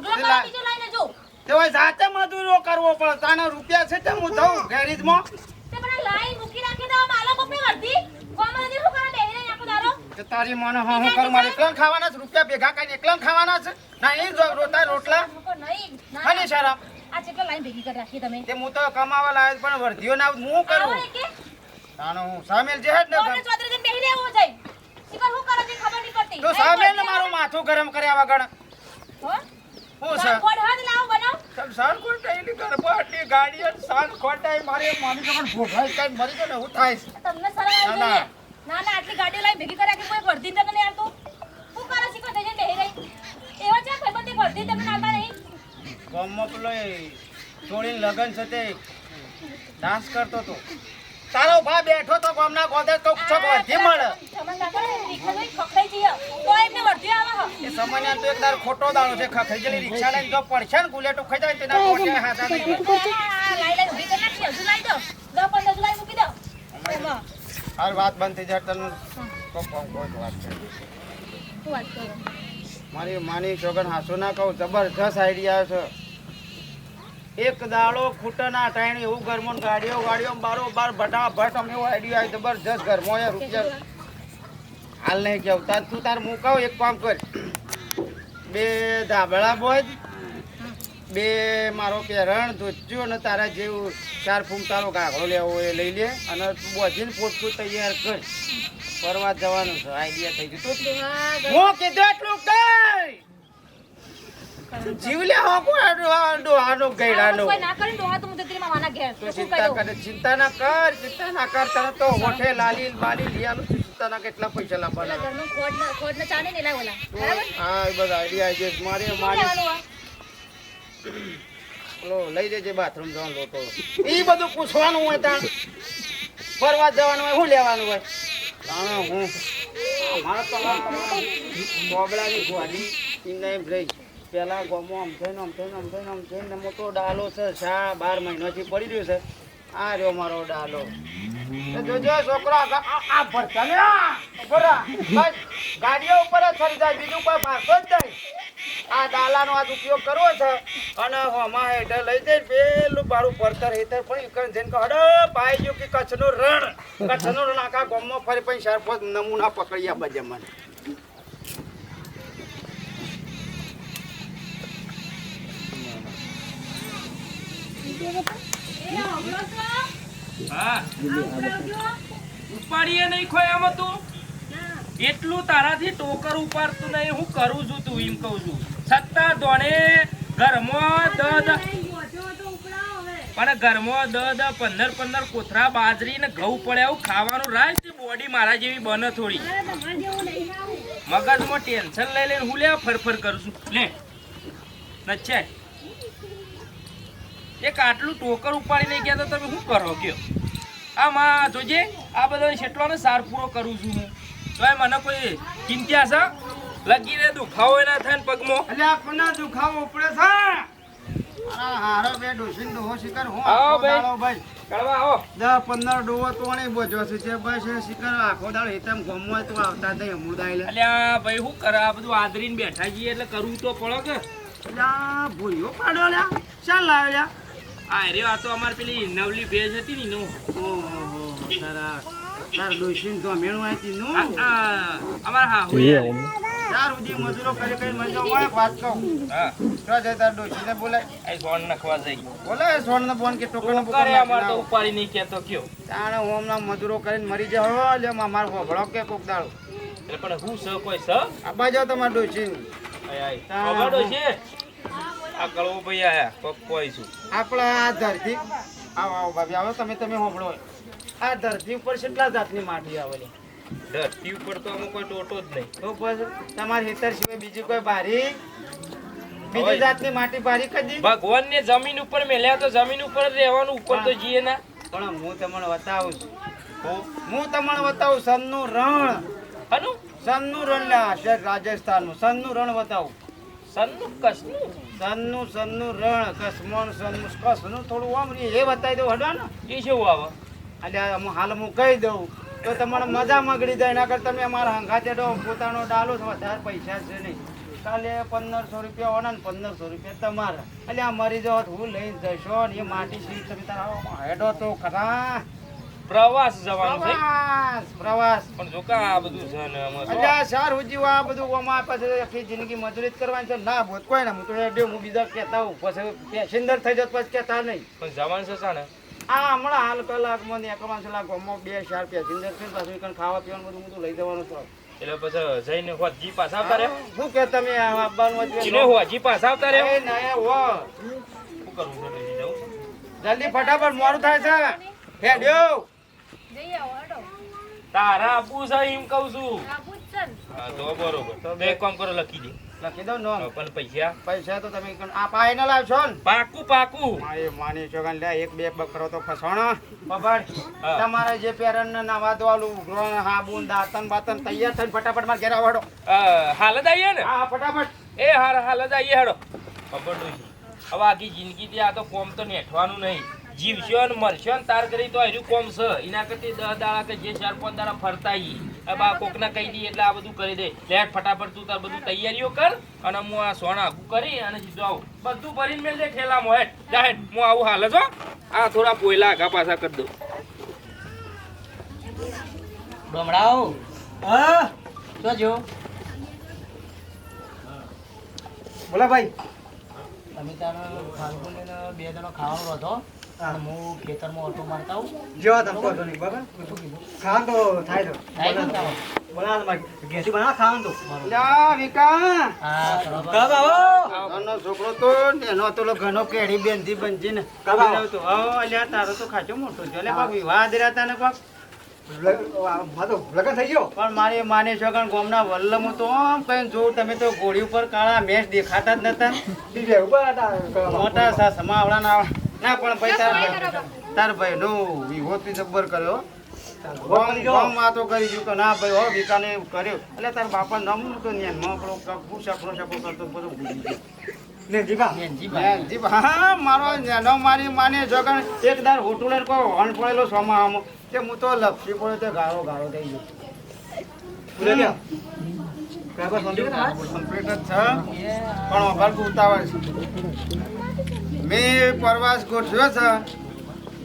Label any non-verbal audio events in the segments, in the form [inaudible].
ઢગલો તે કરો લા- બીજો લઈને જો. તે હોય જાતે મજૂરો કરવો પડે. તાના રૂપિયા છે તે હું દઉં દારો કે તારી મને હા હું કરું? મારે એકલા ખાવાના છે? રૂપિયા ભેગા કરીને એકલા ખાવાના છે? ના એ જ રોતા રોટલા. નહીં. ના, ખાલી શરમ. આ કેટલો લાઈન ભેગી કરી રાખી તમે. તે હું તો કમાવા લાવ્યો પણ વર્ધીઓ ના હું કરું? તાનો હું સામેલ જે હે જ કોમને ને ચોતરે બેહી રહેવું જાય. શીખર હું કરે છે ખબર નહીં પડતી. તો સામેલ ને મારું માથું ગરમ કર્યા વગર. હો? ગામમાં પેલો છોડીને લગન છે તે ડાન્સ કરતો હતો તારો ભા બેઠો તો ગામના ગોદે તો છોક વર્ધી મળે. એ સમયના તો એકદાર ખોટો દાડો છે ખખઈ ગયેલી રિક્ષા લઈને જો પડશે ને ગુલેટો ખાઈ જાય તેના કોટે હાથા લઈ લઈ લાઈ ઊભી કરી નાખી હજુ લઈ દો. દો પણ હજુ લઈ મૂકી દો. હાલ વાત બંધ થઈ જાય તને કોક કોક વાત છે વાત કરો? મારી માની છોકર હાસુ ના કહું જબરજસ્ત આઈડિયા છે. એક દાડો ખૂટના ટાઈણે એવું ઘરમાં ગાડીઓ ગાડીઓ બારો બાર ભટા ભટ અમે એવો આઈડિયા આવી જબરજસ્ત ઘરમાં એ રૂપિયા હાલ નહીં કેવું. તાર તું તાર મૂકાવ એક કામ કર. બે ધાબળા બોજ બે મારો પેરણ ધોચ્યો અને તારા જેવું ચાર ફૂમ તારો ગાઘડો લેવો એ લઈ લે અને તું બોજીને પોતું તૈયાર કર. ફરવા જવાનું છે. આઈડિયા થઈ ગયું. તું હું કીધું એટલું કઈ જીવલે હો કોઈ ડોહાનો ગઈડાનો કોઈ ના કરીને ડોહા તો હું તેરી મામાના ઘેર. તો તો શું કહ્યું કરે ચિંતા ના કર ચિંતા ના કર. તને તો ઓઠે લાલી બાલી લઈ આલું ચિંતા ના કેટલા પૈસા લાવવાના. ઘરનું ખોડ ને ખોટ ને ચાલે ને લાવલા બરાબર? હા એ બધા આઈડિયા છે. મારે મારે? પેલો લઈ જજે બાથરૂમ જવાનું લોટો. એ બધું પૂછવાનું હોય તાણ ફરવા જવાનું હોય શું લેવાનું હોય? તાણે હું. મારા તો કોબળાની ગોળી ઈને એમ રહી પેલા ગોમો આમ થઈને આમ થઈને આમ થઈને આમ થઈને મોટો ડાલો છે શા બાર મહિનાથી પડી રહ્યો છે. આ રહ્યો મારો ડાલો. જોજો છોકરા આ ભરતા ને ભરા ગાડીઓ ઉપર જ ફરી જાય બીજું કોઈ ભાગતો જ જાય આ ડાલાનો આજ ઉપયોગ કરવો છે. અને હોમાં હેઠળ લઈ જઈ પેલું બારું પડતર હેઠળ પણ ઈકણ જઈને કહો, અરે ગયું કે કચ્છનું રણ. કચ્છનું રણ આખા ગામમાં ફરી પછી ચાર નમૂના પકડ્યા બધે મને એ હમણાં તો હા આવજો. એટલું તારાથી ટોકર ઉપાડતું નહીં, હું કરું છું તું એમ કહું છું. પંદર પંદર કોથરા બાજરી ને ઘઉં પડે એવું ખાવાનું રાજ તે બોડી મારા જેવી બને થોડી. મગજમાં ટેન્શન લઈ લઈને હું લે ફરફર કરું છું. લે નચ્છે એક આટલું ટોકર ઉપાડી નહીં ગયા તો તમે શું કરો કયો આમાં જોજે આ બધો શેટલોને સાર પૂરો કરું છું હું. તોય મને કોઈ ચિંતા છે? લગીને દુખાવો એના થાય ને પગમાં. એટલે આપણને દુખાવો ઉપડે છે? આ હારો બે ડોસીને ડોહો શિકાર હું આવો ભાઈ. ભાઈ. આવો. દસ પંદર ડોહો તો નહીં બોજો છે તે એ શિકાર આખો દાડો હેતમ ગમવા તો આવતા નહીં અમુદાય લે ભાઈ શું કરે? આ બધું આદરીને બેઠા જઈએ એટલે કરવું તો પડે કે. એટલે આ ભૂયો પાડ્યો લ્યા ચાલ લાવ્યો આ રે આ તો અમારી પેલી નવલી ભેજ હતી ને નો ઓહો તારા તાર ડોસીને તો મેળું આતી નું. અમાર હા હોય. ચાર ઉદી મજૂરો કરી કરી મને તો વાત કહું. હા. તો જાય તાર ડોસીને બોલાય. આ સોન નખવા જઈ. બોલાય સોનને બોન કે ટોકન કરે અમારે તો ઉપાડી નહીં કેતો કયો. તાણે હું હમણાં મજૂરો કરીને મરી જાવ લે માર હોભળો કે કોક દાડો. એટલે પણ હું સ કોઈ સ? આ બાજુ તમાર ડોસીને આય આય. ખબર છે આ કળવો ભાઈ આયા કોક કોઈ છું. આપણા આ ધરતી આવો આવો ભાભી આવો તમે તમે હોભળો. આ ધરતી ઉપર કેટલા જાતની માટી આવેલી? ધરતી ઉપર તો અમુક કોઈ ટોટો જ નહીં. તો બસ તમારા હેતર સિવાય બીજી કોઈ બારી? બીજી જાતની માટી બારી કદી? ભગવાન ને જમીન ઉપર મેલ્યા તો જમીન ઉપર જ રહેવાનું ઉપર તો જીએ ના. પણ હું તમને બતાવું છું. હું તમને બતાવું સનનું રણ. હનું? સનનું રણ રાજસ્થાનનું. સનનું રણ બતાવું. સનનું કસનું? સનનું સનનું રણ કસમોન સનનું કસનું થોડું આમ રે એ બતાવી દઉં હડો ને. એ શું આવે? એટલે હું હાલ હું કહી દઉં તો તમારે મજા મગડી જાય એના કરતા તમે અમારા હંગાતે દો પોતાનો ડાલો તો વધારે પૈસા છે નહીં. કાલે પંદરસો રૂપિયા ઓના ને પંદરસો રૂપિયા તમારા. એટલે આ મરી જાવ હું લઈને જશો ને એ માટી સીટ તમે તારા હેડો તો ખરા. પ્રવાસ જવાનું છે. પ્રવાસ પ્રવાસ. પણ જો કા આ બધું છે ને અલ્યા સાર ઉજીવ આ બધું ઓમાં પછી આખી જિંદગી મજૂરી જ કરવાની છે. ના ભૂત કોઈ ને હું તો એડ્યો હું બીજા કહેતા હું પછી પેસેન્જર થઈ જતો પછી કહેતા નહીં. પણ જવાનું છે સાને આ હમણાં હાલ કલાકમાં ને એકમાં છેલ્લા ગામમાં બે ચાર પેસેન્જર છે પાછું ઈકન ખાવા પીવાનું બધું હું તો લઈ જવાનું છું. એટલે પછી જઈને હોજી પાસ આવતા રે શું કે તમે આવવાનું જીને હતું? જી પાસ આવતા રે એ ના, હો. શું જાઉં જલ્દી ફટાફટ મોડું થાય છે. હેડ્યો જઈ આવો હેડો. તારા આપું છે એમ કહું છું. આબુ જ છે ને. હા તો બરોબર. તો એક કામ કરો લખી દે. લખી દો નો પણ પૈસા? પૈસા તો તમે આ પાય લાવશો ને? પાકું પાકું. એ માની છોકરાને લે એક બે બકરો તો ફસાણો. બબડ. તમારે જે પેરન ને નાવા દોલું ઉઘરો ને હાબુ ને બાતન તૈયાર થઈને ફટાફટમાં ઘેરા આવડો હાલ જ આઈએ ને? હા ફટાફટ. એ હાર હાલ જ આઈએ હેડો. ખબર નહીં હવે આખી જિંદગી આ તો કોમ તો નેઠવાનું નહીં. જીવશો ને મરશો ને તાર કરી તો હજુ કોમ છે. એના કરતી દસ દાડા કે જે ચાર પાંચ દાડા ફરતા ઈ. બા કોકના કહી દઈએ એટલે આ બધું કરી દે. લેટ ફટાફટ તું તાર બધું તૈયારીઓ કર અને હું આ સોના આગું કરી અને સીધો આવું. બધું ભરીને મેળ દે ઠેલામાં હેઠ. જાહેર હું આવું હાલ જ આ થોડા પોયલા આગા પાછા કરી દઉં. ડમરાઓ હા? શું જો બોલા ભાઈ. તમે તારો ખાનપુર બે જણો ખાવાનો અને હું. ખેતરમાં ઓટો મારતા આવું. જો તમે નહીં બરાબર? તો. થાય તો તો વિકા હા. આવો? છોકરો તો એનો તો ઘણો કેડી બેનથી બનજી ને કાકા. તો. હવે અલ્યા તારો તો ખાચો મોટો છે. એટલે પાક વિવાહ દેરાતા ને બાપ. લગન થઈ ગયો? પણ મારી માની છોકરા ગોમના વલ્લમ તો આમ કઈ જોઉં તમે તો ઘોડી ઉપર કાળા મેચ દેખાતા જ નતા. મોટા સા સમાવડા ના ના પણ ભાઈ તાર ભાઈ તાર ભાઈ નો ઈ થી જબ્બર કર્યો. ગોમ ગોમ વાતો કરી ગયું કે ના ભાઈ હો વિકાને કર્યો. એટલે તાર બાપા નામ તો ન્યાનમાં આપણો પૂછા પ્રોસા કરતો બધું ભૂલી ગયો. મારો નેનો મારી માને જગણ. એક દાર હોટુલે કોઈ હોન પડેલો સોમાં આમ. કે હું તો લપસી પડ્યો તે ગાળો ગાળો થઈ ગયો. કમ્પ્લીટ જ છે. પણ અભાર ઉતાવળ છે. મેં પ્રવાસ ગોઠવ્યો છે.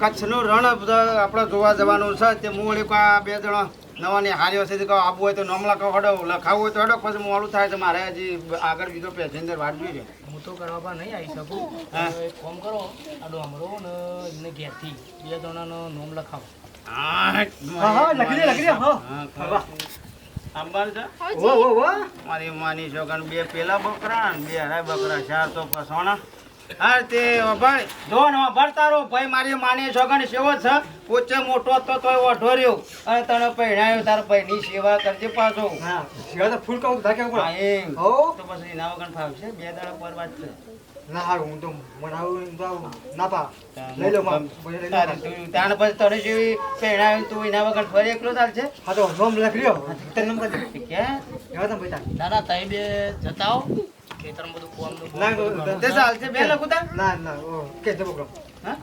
કચ્છનું રણ આપણે જોવા જવાનું છે. તે હું વળી આ બે જણા નવાની હાર્યો છે. તે કહો આવવું હોય તો નમલા કહો હડો લખાવવું હોય તો હડો પછી મોડું થાય છે મારે હજી આગળ બીજો પેસેન્જર વાટ જોઈએ હું તો કરવા નહીં આવી શકું. હા. તો એક ફોન કરો આ ડોમરો ને એમને ઘેરથી બે જણાનો નોમ લખાવો. હા હા, લખી દે, લખી દે, હા. હા આંબાર છે? ઓ ઓ ઓ મારી માની છોકરા બે પેલા બકરા બે હરાય બકરા ચાર તો ફસવાના હા તે ભાઈ જોન ને અભાર ભાઈ મારી માની છોકરા સેવો છે. પોચે મોટો હતો તોય ઓઢો રહ્યો અને તને પહેણાયો તાર ભાઈની સેવા કરજે પાછો. હા સેવા તો ફૂલ કહું કેવું હા એમ. હો. તો પછી એના વગર ફાવશે બે દાડા પર વાત છે. ના હારું હું તો મનાવું તો ના પા. લઈ લો તું- તારે પછી તને જેવી પહેણાયો તું એના વગર ફરી એકલો ચાલશે હા તો નોમ લખ લ્યો. તને નોમ કરી કે એવા તમે તાર દાદા તઈ બે જતા આવો ખેતરમાં બધું કોમનું ના, ના, તે ચાલશે બે લખું તા ના ના ઓ કે જબો બકરો. હા?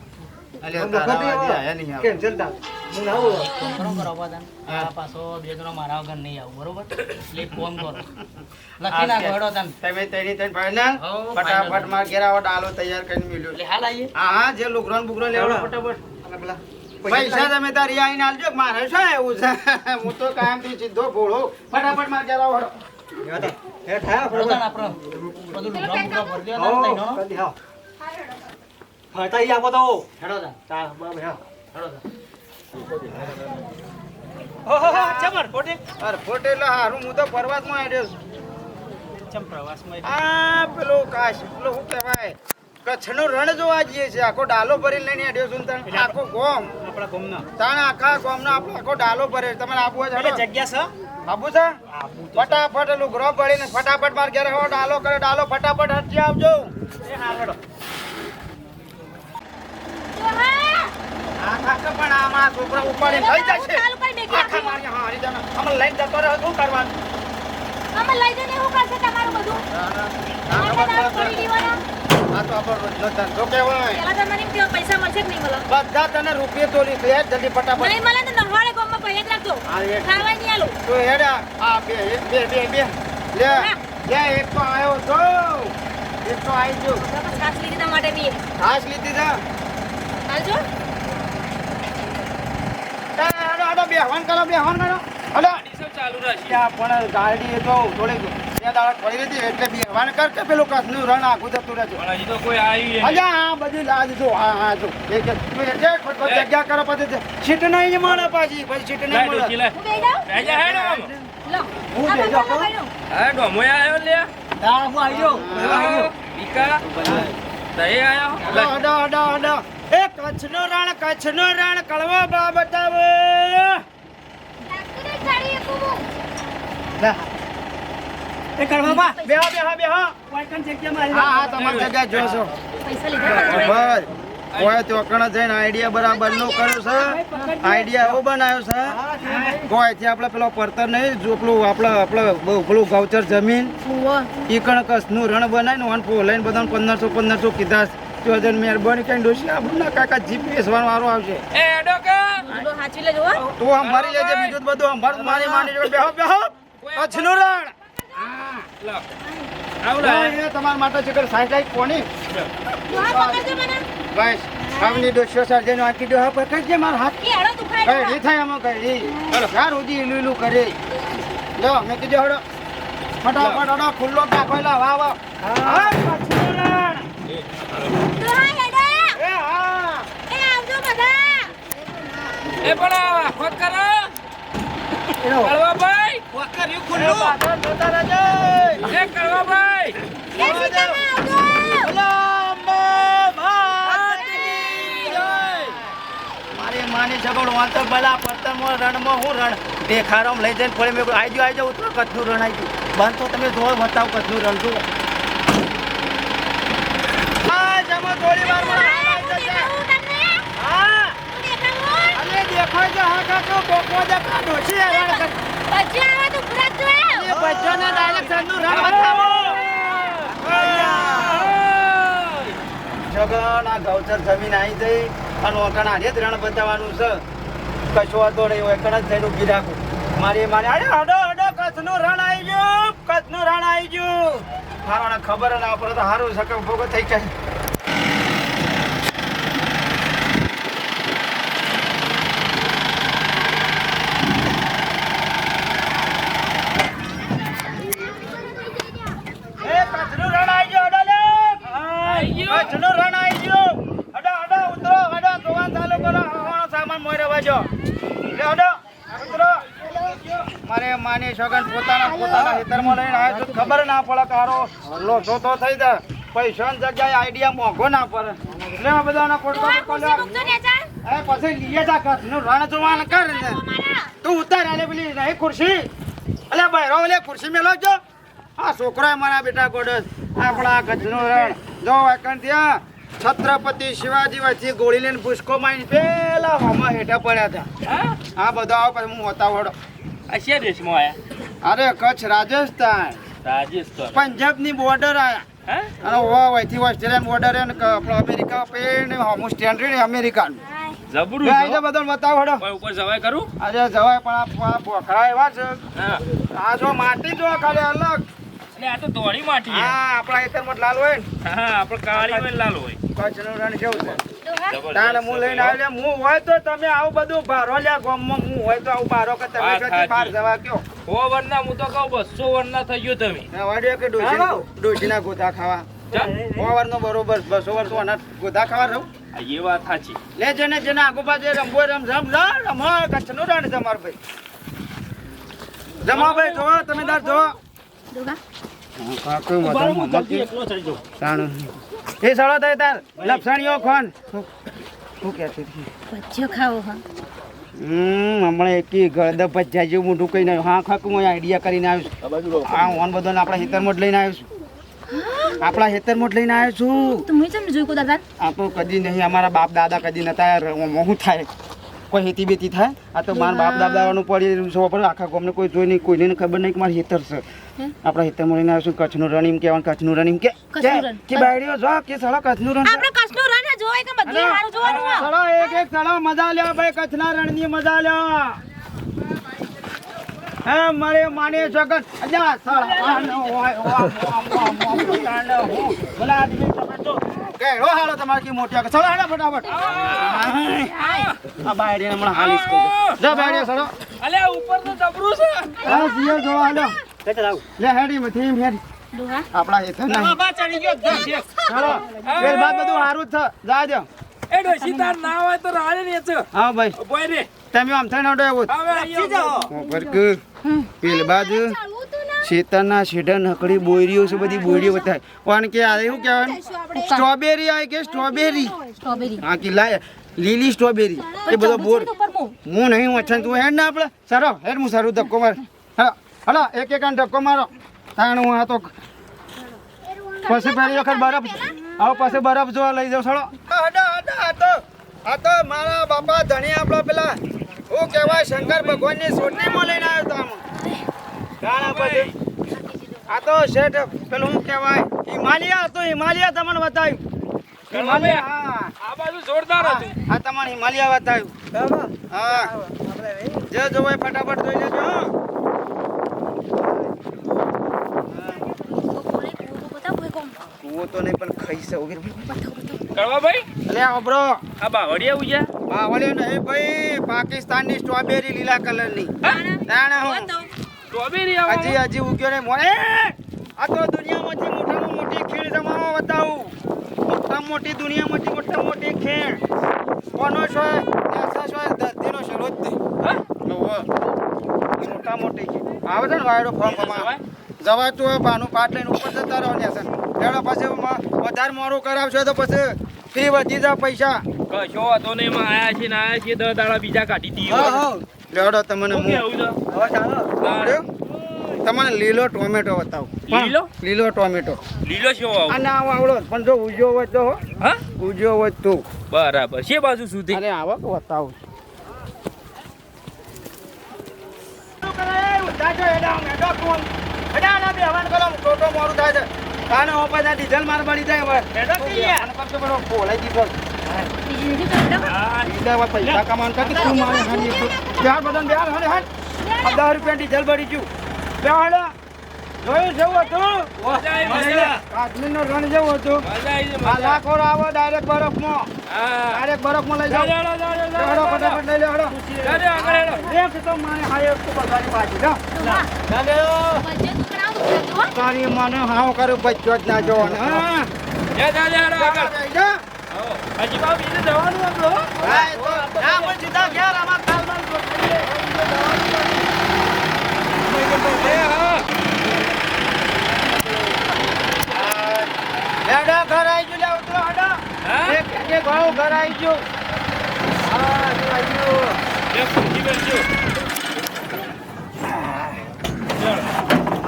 અલ્યા તારા આયા નહીં આવે. કેમ ચલતા હું ના આવું કરો કરો બધાને. આ પાછો બે જણો મારા વગર નહીં આવું બરોબર? એટલે ફોન કરો. [laughs] લખી નાખો હેડો તમે તમે તેની તેની ફાઇનલ ફટાફટમાં ઘેર ડાલો તૈયાર કરીને મિલ્યો એટલે હાલ આવીએ હા હા જે લુગરો ને બુગરો લેવડો ફટાફટ. અને પેલા પૈસા તમે તારી આઈને આલજો મારે શું એવું છે? [laughs] હું તો કામથી સીધો ભોળો. ફટાફટમાં ઘેર ભરી ફરતા આપો તો. હેડો તા. બરાબર હા. હેડો અરે ફોટે એટલે હારું હું તો પ્રવાસ આવ્યો છું. પ્રવાસમાં આ પેલો કાશ પેલો શું કહેવાય? કચ્છનો રણ જોવા જઈએ છે આખો ડાલો ભરીને લઈને આવ્યો છું ને આખો ગોમ. આપણા ગોમના. તાણ આખા ગોમનો આપણો આખો ડાલો ભરે તમારે આપવો જગ્યા છે? ફટાફટ ભરીને ફટાફટ માર ઘેર હો ડાલો કરે ડાલો ફટાફટ હટી આવજો એ હા હેડો તો હા આ ખાકે પણ આમાં છોકરા ઉપાડીને લઈ જશે આખા હારી જાને અમે જતો શું કરવાનું? અમે લઈ જઈને શું કરશે તમારું બધું? આટલા દાડા કરી દેવાના. આ તો આપણો રોજનો ધંધો કહેવાય. પહેલા તો મને એમ કે પૈસા મળશે કે નહીં મળે? બધા તને રૂપિયા તોલી જલ્દી ફટાફટ. નહીં મળે તો નહીં આલું. તો હેડ આ બે બે બે બે લે લે એક તો આવ્યો છો એક તો આવી ગયો. બરાબર, છાશ લીધી માટે બી. ઘાસ લીધી છે હાલજો. એ, હાલો, બે બેહવાન કરો બેહવાન કરો. હાલો. ગાડી ચાલુ ત્યાં પણ ગાડી તો થોડીક બે દાડા પડી હતી એટલે બેહવાન કર કે પેલું કસનું રણ આખું જતું રહેશે પણ હજી તો કોઈ આવી અજા આ બધી લાજ જો હા હા જો. જગ્યા કરો પછી સીટ નહીં મળે પાછી પછી સીટ નહીં મળે. હું બેહી જાઉં? રાજા હેડ આમ લો. હું આ બેહી પકડો, જાઉં. પકડો. હા ડોમોય આવ્યો લે. હા હું આવી ગયો બીકા દહે આવ્યો અડો અડો અડો અડો. એ કચ્છનો રણ કચ્છનો રણ કળવો બા બતાવે. લે. એ કરવા બેહો બેહો બેહો. વાયકન જગ્યામાં હા હા તમારી જગ્યા જોશો. પૈસા લીધા બસ. કોઈ તો કણ જઈને આઈડિયા બરાબર નો કર્યો છે. આઈડિયા એવો બનાવ્યો છે. કોઈથી આપણે પેલો પડતર નહીં જો પેલું આપણે આપણે બહુ પેલું ગૌચર જમીન. ઈ કણ કસનું રણ બનાવીને વન ફો લઈને બધાને પંદરસો પંદરસો કીધા હજાર મહેરબાની કઈ ડોસી આપણને કાકા જીપ વાળો વારો આવશે. તો લેજો. તું લેજે બીજું બધું સંભાળ મારી માની બેહો બેહો. કચ્છનું રણ. એ તમારા માટે છે કે સાઈ સાઈ કોની? હા. બસ આવની ડોસ્યો સર્જનો આખી ડોહા પકડજે મારા હાથ. એ. થાય આમાં કરી ચાર સુધી ઈલું ઈલું કરે. લો મેં કીધું હડો ફટાફટ હડો ખુલ્લો ટાંકોયલા વાહ વાહ. હા. હા. એ હા પણ કરો. કળવા ભાઈ એ પાછળ જોતા રહેજે. એ કળવા ભાઈ એ સીતામાં આવજો. ગુલામ ભારતની જય. મારી માની સગવડ વાંચો ભલા પતંગમાં રણમાં હું રણ. દેખાડો લઈ જઈને ફોડે મેં આવી જાવ આવી જાવ ઉતરો કચ્છનું રણ આવી ગયું. બંધ તો તમે જોવો બતાવો કચ્છનું રણ જુઓ હા જમો થોડી વાર હું દેખાડું તમને? હા હું દેખાડું? અરે દેખાય છે હા આ ગૌચર જમીન આવી જઈ અને ઓકણ જ રણ બતાવવાનું છે. કશો નહીં હોય કણ જ થઈને ઊભી રાખું. મારી મારે અરે હડો કચ્છનું રણ આવી ગયું, કચ્છનું રણ આવી ગયું. મારોને ખબર ના પડે સારું છે ભોગો થઈ જાય એ કચ્છનું રણ આવી ગયું હડો લે આઈ ગયું? કચ્છનું રણ આવી ગયું હડો હડો ઉતરો હડો જોવાન ચાલુ કરો હવાનો સામાન મોરે વાજો લે હડો ઉતરો માની સગન પોતાના પોતાના ખેતરમાં લઈને આવ્યો છું. ખબર ના પડે કારો લોસો તો થઈ જાય. પૈસા જગ્યાએ આઈડિયા મોંઘો ના પડે. એટલે આ બધાના ખોટો પછી લીએ જા કચ્છનું રણ જોવાન કર ને તું ઉતાર આલે પેલી નહીં ખુરશી. અલે બહેરો ઓલે ખુરશી મેલો જો આ છોકરો મારા બેટા ગોડસ આપણા કચ્છનું રણ. જો એકણ ત્યાં છત્રપતિ શિવાજી વચ્ચે ગોળી લઈને ભૂસકો મારીને પેલા હોમાં હેઠા પડ્યા હતા. આ બધા આવો પછી હું હોતા વડો આ શેર દેશમાં આયા? અરે કચ્છ રાજસ્થાન. રાજસ્થાન. પંજાબની બોર્ડર આયા. હા? અને ઓ વહીથી ઓસ્ટ્રેલિયન બોર્ડર અને આપણો અમેરિકા પેન હોમ સ્ટેન્ડ અમેરિકાનું જબરું બે છે? આજે બતાવો હડો. ઉપર જવાય કરું અરે જવાય પણ આ- બોખરા એવા છે. આ જો માટી જો ખાલી અલગ. આ તો દોડી માટી. હા આપણા લાલ હોય ને. હા આપણે કાળી લાલ હોય. કચ્છનું રણ કેવું છે? તો હા. લઈને આવ્યો હું હોય તો તમે આવું બધું ભારો લ્યા ગામમાં હું હોય તો આવું ભારો કે તમે કદી બહાર જવા કયો. સો વરના હું તો કહું બસો વરના થઈ ગયો તમે. ને વાડીએ કે ડોશી ડોશીના ગોતા ખાવા. સો વરનો બરોબર બસો વર્ષ અનાજ ગોતા ખાવા રહું? આ એ વાત સાચી. લે જેને જેને આગો પાસે રમવો રમ રમ રમો કચ્છનું રણ છે માર ભાઈ. જમા ભાઈ જોવો તમે તાર જોવો. દુગા. એ સળો થાય તાર લપસણીઓ ખોન. શું કે છે ભજીયો ખાવો હા. હમ હમણાં એકી ગળદ ભજ્યા જેવું મોટું કઈ નહીં હા ખાક હું આઈડિયા કરીને આવ્યો છું. આ ઓન બધો આપણા ખેતરમાં જ લઈને આવ્યો છું. આપણા ખેતરમાં જ લઈને આવ્યો છું. તો મુઈ ચમ કો દાદા આ તો કદી નહીં અમારા બાપ દાદા કદી નતા. હું થાય? કોઈ હેતી બેતી થાય આ તો મારા બાપ દાદાનું પડી પર આખા ગામને કોઈ જોઈ નહીં કોઈને ખબર નહીં કે મારે હેતર છે? આપણા હેતર મળીને આવ્યો છું કચ્છનું રણ એમ કહેવાનું કચ્છનું રણ એમ કે કે બાયડીઓ જો કે સળો કચ્છનું રણ આપણે કચ્છનું રણ જોવાય કે બધું હારું જોવાનું. સળો એક એક સળો મજા લ્યો ભાઈ કચ્છના રણની મજા લ્યો હે મારે માને જગત અજા સાળા હોય હું ભલા આદમી તમે તો કે હો હાલો તમારે કી મોટી ચલો હાલો ફટાફટ. આ બાયડી હમણાં હાલીસ કરી જા બાયડી સરો અલ્યા ઉપર તો જબરું છે. હા જીઓ જો હાલો. લે હેડી મથી હેડી. ડોહા આપણા હેતર નહીં. ચાલો પેલ બાદ બધું સારું જ છે. જા એ ડોશી તાર ના હોય તો રાડે ને છે હા ભાઈ. બોય રે. તમે આમ થઈને હવે જાઓ. પેલ બાજુ. શેતરના શેઢા નકડી બોયરીઓ છે બધી બોયરીઓ બતાય પણ કે આ શું કહેવાય? સ્ટ્રોબેરી આવે કે સ્ટ્રોબેરી? સ્ટ્રોબેરી. હા કે લાય લીલી સ્ટ્રોબેરી. એ બધો બોર. હું. નહીં વચન તું હેડ ના આપણે. સારો હેડ હું સારું ધક્કો માર. હા હલો એક એક આને ધક્કો મારો. તાણ હું આ તો પછી પહેલી વખત બરફ આવો પછી બરફ જોવા લઈ જાઉં હડા આ તો આ તો મારા બાપા ધણી આપણા પેલા. શું કહેવાય? શંકર ભગવાનની સોટલીમાં લઈને આવ્યો તો આમ. ગાણા પછી. આ તો શેઠ પેલું શું કહેવાય? હિમાલયા તો હિમાલયા તમને બતાવ્યું. હિમાલયા હા. આ બાજુ જોરદાર હતું. આ તમારે હિમાલયા બતાવ્યું. હા. જે જોવાય ફટાફટ જોઈ લેજો કૂવો તો નહીં પણ ખાઈ છે રહો. કરવા ભાઈ? અલ્યા ઓબરો આ બાવળિયા ઉજ્યા? બાવળે નહીં ભાઈ પાકિસ્તાનની સ્ટ્રોબેરી લીલા કલરની હું? સ્ટ્રોબેરી હજી હજી ઉગ્યો ને મોરે આ તો દુનિયામાંથી મોટામાં મોટી ખીણ જમાવા બતાવું. મોટામાં મોટી દુનિયામાંથી મોટા મોટી ખીણ કોનો છો નેસા છો ધરતીનો શેરો જ નહીં. મોટા મોટી ખીણ આવે છે ને વાયડો ફોર્મ કમા જવા તું બાનું પાટ લઈને ઉપર જતા રહો નેસન એડો પછી વધારે મોડું કરાવશો તો પછી ફી વધી જાય પૈસા. કશો વાંધો નહીં આયા છે ને આયા છે દસ દાડા બીજા કાઢી દીધી લેવડો તમને હું? તમને લીલો ટોમેટો બતાવો. લીલો? લીલો ટોમેટો. લીલો છે આવો. આ ના આવડો. પણ જો ઉજો હોય તો હો. હા? ઉજો હોય તો. બરાબર. છે બાજુ સુધી. અરે આવો તો બતાવો? ડીઝલ માર બળી જાય પૈસા કમાવાનું આ દસ રૂપિયા ડીઝલ બળી ગયું બેહાડ. જોયું જેવું હતું? કાશ્મીરનો રણ જેવું હતું. છે, આ લાખો આવો ડાયરેક્ટ બરફમાં. હા. ડાયરેક્ટ બરફમાં લઈ જાઓ. હેડો, ફટાફટ લઈ લે હેડો. એક તો મારે હાય એક તો બધાની બાજુ લો. તારી મને હાવ કરું બચ્યો જ ના જોવો ને હા. હજી બાપ બીજે જવાનું હતું હા, એ તો- ના, પણ સીધા ઘેર આમાં કાલમાં જ એ હા. હેડો, ઘર આઈ ગયું લે, ઉતરો, હેડો. હા? એક ઘર આઈ ગયું.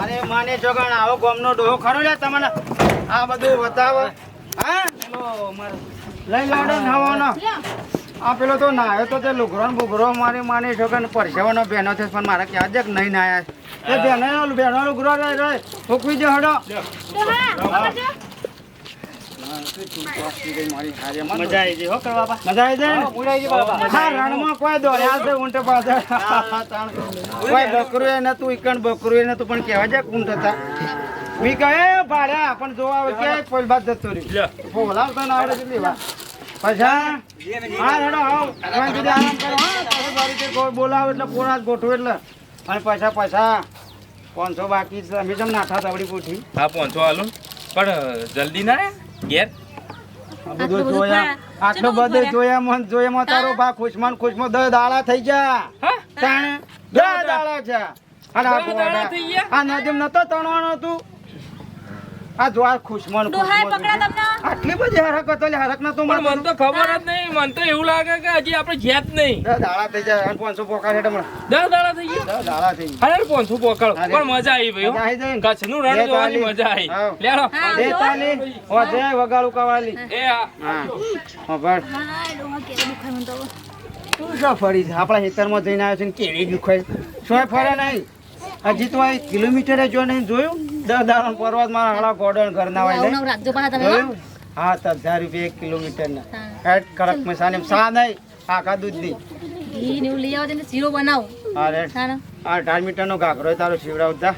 અરે માને જોગણ આવો ગામનો ડોહો ખરો લે તમને. આ બધું બતાવો. હા? લઈ લાડો નવાનો આ પેલો તો નાયો તો તે લુગરો ને બુગરો મારી માની છોકરાને પરસેવાનો બેનો છે પણ મારા ક્યાં જ નહીં નાયા. એ બેનો બેનો લુગરો રે રે. ફૂકવી જો હડો. મજા આવી ગઈ હો કરવા મજા આવી જાય હા રણમાં કોઈ દોડ્યા છે ઊંટ પાછળ. કોઈ બકરું એ નતું ઈકણ બકરું એ નતું પણ કહેવા જાય ઊંટ હતા. મી કહે ભાડ્યા પણ જોવા આવે કે કોઈ બાદ જતો રહ્યું. બોલાવતો ના આવડે કેટલી વાર પછી હા હેડો આવ આરામ કરો હા પાછું મારી રીતે કોઈ બોલાવે એટલે પોણા જ ગોઠવું એટલે. અને પૈસા પૈસા પાંચસો બાકી છે અમે જેમ નાઠા પૂછી હા પાંચસો હાલો. પણ જલ્દી ના ઘેર બધું જોયા આટલું બધું જોયા મન જોયા માં તારો બા ખુશમાન ખુશમાં દ દાળા થઈ ગયા. હા? તાણે દસ દાડા. છે? આ નદીમ નતો તણવાનો તું આ જો આ ખુશમાન દોહાય પકડા તમને? આટલી બધી હરકત હતો લે હરક નતો મને મન તો ખબર જ નહીં. મન તો એવું લાગે કે હજી આપણે જેત જ નહીં. દસ દાડા થઈ જાય. અને પાંચસો પોકાર હેઠળ મળે દસ દાડા થઈ ગયા? દસ દાડા થઈ ગયા. અરે પોંચું પોકળ પણ મજા આવી ભાઈ કચ્છ ને? રણ જોવાની મજા આવી. લેડો. તાલી. ઓ જય વગાડું કવાલી. એ હા. હા હા બસ તો તું. શું ફરી? છે આપણા ખેતરમાં જઈને આવ્યો છે ને કેવી દુખાય. શું ફરે નહીં? હજી તો આ કિલોમીટરે જો નહીં જોયું? દસ દાડા પર્વત મારા હાડા ગોડન ઘર ના હોય હો. જોયું? હા તો હજાર રૂપિયા એક કિલોમીટર ના હા. હેડ કડક મસાલે સા નહીં આખા દૂધની ઘી ને લઈ આવો ને શીરો બનાવો. અરે હા ને? આ અઢાર મીટરનો ઘાઘરો તારો શિવરાવતા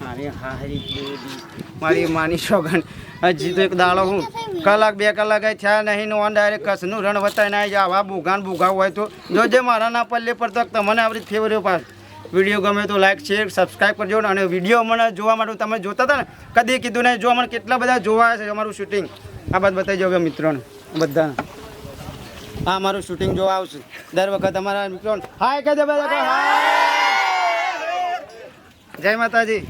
મારી હારી દેવી. મારી માની સોગન હજી તો એક દાડો હું કલાક બે કલાક થયા નહીં નો ડાયરેક્ટ કસનું રણ વતાય આવી જાય આવા ભૂગાન ભૂગા હોય તો. જોજે મારા ના પલ્લે પર તો તમને આવડી ફેવર્યો પાસ વીડિયો ગમે તો લાઈક શેર સબસ્ક્રાઈબ કરજો અને વીડિયો મને જોવા માટે તમે જોતા હતા ને કદી કીધું ને જોવા મને કેટલા બધા જોવા છે અમારું શૂટિંગ આ બાદ બતાવી જો મિત્રોને બધાને. હા મારું શૂટિંગ જોવા આવશે. દર વખત અમારા મિત્રો હાય કહે બધા જય માતાજી.